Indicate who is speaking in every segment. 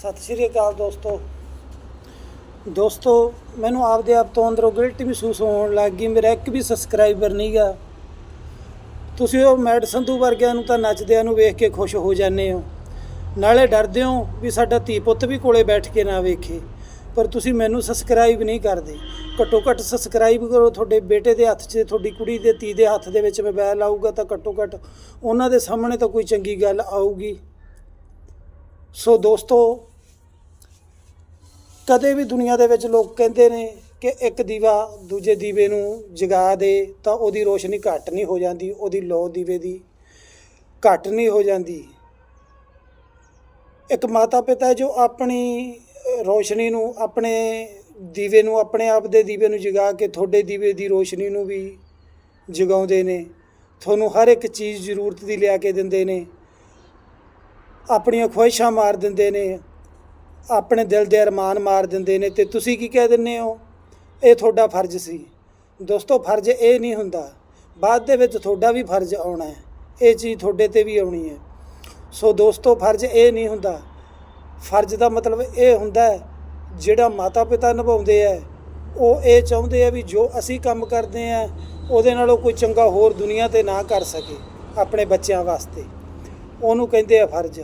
Speaker 1: ਸਤਿ ਸ਼੍ਰੀ ਅਕਾਲ ਦੋਸਤੋ। ਦੋਸਤੋ, ਮੈਨੂੰ ਆਪਦੇ ਆਪ ਤੋਂ ਅੰਦਰੋਂ ਗਿਲਟ ਮਹਿਸੂਸ ਹੋਣ ਲੱਗ ਗਈ। ਮੇਰਾ ਇੱਕ ਵੀ ਸਬਸਕ੍ਰਾਈਬਰ ਨਹੀਂਗਾ ਤੁਸੀਂ ਉਹ ਮੈਡ ਸੰਧੂ ਵਰਗਿਆਂ ਨੂੰ ਤਾਂ ਨੱਚਦਿਆਂ ਨੂੰ ਵੇਖ ਕੇ ਖੁਸ਼ ਹੋ ਜਾਂਦੇ ਹੋ। ਨਾਲੇ ਡਰਦੇ ਹੋ ਵੀ ਸਾਡਾ ਧੀ ਪੁੱਤ ਵੀ ਕੋਲੇ ਬੈਠ ਕੇ ਨਾ ਵੇਖੇ। ਪਰ ਤੁਸੀਂ ਮੈਨੂੰ ਸਬਸਕ੍ਰਾਈਬ ਨਹੀਂ ਕਰਦੇ। ਘੱਟੋ ਘੱਟ ਸਬਸਕ੍ਰਾਈਬ ਕਰੋ। ਤੁਹਾਡੇ ਬੇਟੇ ਦੇ ਹੱਥ 'ਚ, ਤੁਹਾਡੀ ਕੁੜੀ ਦੇ ਧੀ ਦੇ ਹੱਥ ਦੇ ਵਿੱਚ ਮੋਬਾਈਲ ਆਊਗਾ ਤਾਂ ਘੱਟੋ ਘੱਟ ਉਹਨਾਂ ਦੇ ਸਾਹਮਣੇ ਤਾਂ ਕੋਈ ਚੰਗੀ ਗੱਲ ਆਊਗੀ। ਸੋ ਦੋਸਤੋ ਕਦੇ ਵੀ ਦੁਨੀਆ ਦੇ ਵਿੱਚ ਲੋਕ ਕਹਿੰਦੇ ਨੇ ਕਿ ਇੱਕ ਦੀਵਾ ਦੂਜੇ ਦੀਵੇ ਨੂੰ ਜਗਾ ਦੇ ਤਾਂ ਉਹਦੀ ਰੋਸ਼ਨੀ ਘੱਟ ਨਹੀਂ ਹੋ ਜਾਂਦੀ, ਉਹਦੀ ਲੋ ਦੀਵੇ ਦੀ ਘੱਟ ਨਹੀਂ ਹੋ ਜਾਂਦੀ। ਇੱਕ ਮਾਤਾ ਪਿਤਾ ਜੋ ਆਪਣੀ ਰੋਸ਼ਨੀ ਨੂੰ, ਆਪਣੇ ਦੀਵੇ ਨੂੰ, ਆਪਣੇ ਆਪ ਦੇ ਦੀਵੇ ਨੂੰ ਜਗਾ ਕੇ ਤੁਹਾਡੇ ਦੀਵੇ ਦੀ ਰੋਸ਼ਨੀ ਨੂੰ ਵੀ ਜਗਾਉਂਦੇ ਨੇ। ਤੁਹਾਨੂੰ ਹਰ ਇੱਕ ਚੀਜ਼ ਜ਼ਰੂਰਤ ਦੀ ਲਿਆ ਕੇ ਦਿੰਦੇ ਨੇ। ਆਪਣੀਆਂ ਖੁਆਇਸ਼ਾਂ ਮਾਰ ਦਿੰਦੇ ਨੇ। ਆਪਣੇ ਦਿਲ ਦੇ ਅਰਮਾਨ ਮਾਰ ਦਿੰਦੇ ਨੇ ਤੇ ਤੁਸੀਂ ਕੀ ਕਹਿ ਦਿੰਦੇ ਹੋ? ਇਹ ਤੁਹਾਡਾ ਫਰਜ਼ ਸੀ। ਦੋਸਤੋ, ਫਰਜ਼ ਇਹ ਨਹੀਂ ਹੁੰਦਾ। ਬਾਅਦ ਦੇ ਵਿੱਚ ਤੁਹਾਡਾ ਵੀ ਫਰਜ਼ ਆਉਣਾ ਹੈ। ਇਹ ਚੀਜ਼ ਤੁਹਾਡੇ ਤੇ ਵੀ ਆਉਣੀ ਹੈ। ਸੋ ਦੋਸਤੋ, ਫਰਜ਼ ਇਹ ਨਹੀਂ ਹੁੰਦਾ। ਫਰਜ਼ ਦਾ ਮਤਲਬ ਇਹ ਹੁੰਦਾ ਹੈ, ਜਿਹੜਾ ਮਾਤਾ ਪਿਤਾ ਨਿਭਾਉਂਦੇ ਆ, ਉਹ ਇਹ ਚਾਹੁੰਦੇ ਆ ਵੀ ਜੋ ਅਸੀਂ ਕੰਮ ਕਰਦੇ ਆ, ਉਹਦੇ ਨਾਲੋਂ ਕੋਈ ਚੰਗਾ ਹੋਰ ਦੁਨੀਆ ਤੇ ਨਾ ਕਰ ਸਕੇ ਆਪਣੇ ਬੱਚਿਆਂ ਵਾਸਤੇ। ਉਹਨੂੰ ਕਹਿੰਦੇ ਆ ਫਰਜ਼।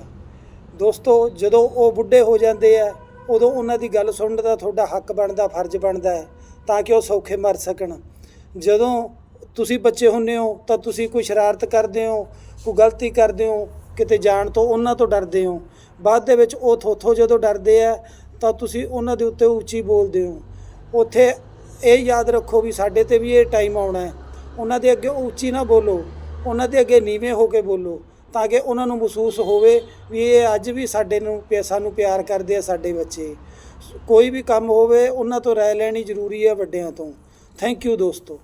Speaker 1: ਦੋਸਤੋ, ਜਦੋਂ ਉਹ ਬੁੱਢੇ ਹੋ ਜਾਂਦੇ ਆ, ਉਦੋਂ ਉਹਨਾਂ ਦੀ ਗੱਲ ਸੁਣਨ ਦਾ ਤੁਹਾਡਾ ਹੱਕ ਬਣਦਾ, ਫਰਜ਼ ਬਣਦਾ ਹੈ, ਤਾਂ ਕਿ ਉਹ ਸੌਖੇ ਮਰ ਸਕਣ। ਜਦੋਂ ਤੁਸੀਂ ਬੱਚੇ ਹੁੰਨੇ ਹੋ, ਤਾਂ ਤੁਸੀਂ ਕੋਈ ਸ਼ਰਾਰਤ ਕਰਦੇ ਹੋ, ਕੋਈ ਗਲਤੀ ਕਰਦੇ ਹੋ, ਕਿਤੇ ਜਾਣ ਤੋਂ ਉਹਨਾਂ ਤੋਂ ਡਰਦੇ ਹੋ। ਬਾਅਦ ਦੇ ਵਿੱਚ ਉਹ ਥੋਥੋਂ ਜਦੋਂ ਡਰਦੇ ਆ, ਤਾਂ ਤੁਸੀਂ ਉਹਨਾਂ ਦੇ ਉੱਤੇ ਉੱਚੀ ਬੋਲਦੇ ਹੋ। ਉੱਥੇ ਇਹ ਯਾਦ ਰੱਖੋ ਵੀ ਸਾਡੇ ਤੇ ਵੀ ਇਹ ਟਾਈਮ ਆਉਣਾ ਹੈ। ਉਹਨਾਂ ਦੇ ਅੱਗੇ ਉੱਚੀ ਨਾ ਬੋਲੋ, ਉਹਨਾਂ ਦੇ ਅੱਗੇ ਨੀਵੇਂ ਹੋ ਕੇ ਬੋਲੋ। ਤਾਂ ਕਿ ਉਹਨਾਂ ਨੂੰ ਮਹਿਸੂਸ ਹੋਵੇ ਵੀ ਇਹ ਅੱਜ ਵੀ ਸਾਡੇ ਨੂੰ ਪਿਆ- ਸਾਨੂੰ ਪਿਆਰ ਕਰਦੇ ਆ ਸਾਡੇ ਬੱਚੇ। ਕੋਈ ਵੀ ਕੰਮ ਹੋਵੇ, ਉਹਨਾਂ ਤੋਂ ਰਾਏ ਲੈਣੀ ਜ਼ਰੂਰੀ ਹੈ ਵੱਡਿਆਂ ਤੋਂ। ਥੈਂਕ ਯੂ ਦੋਸਤੋ।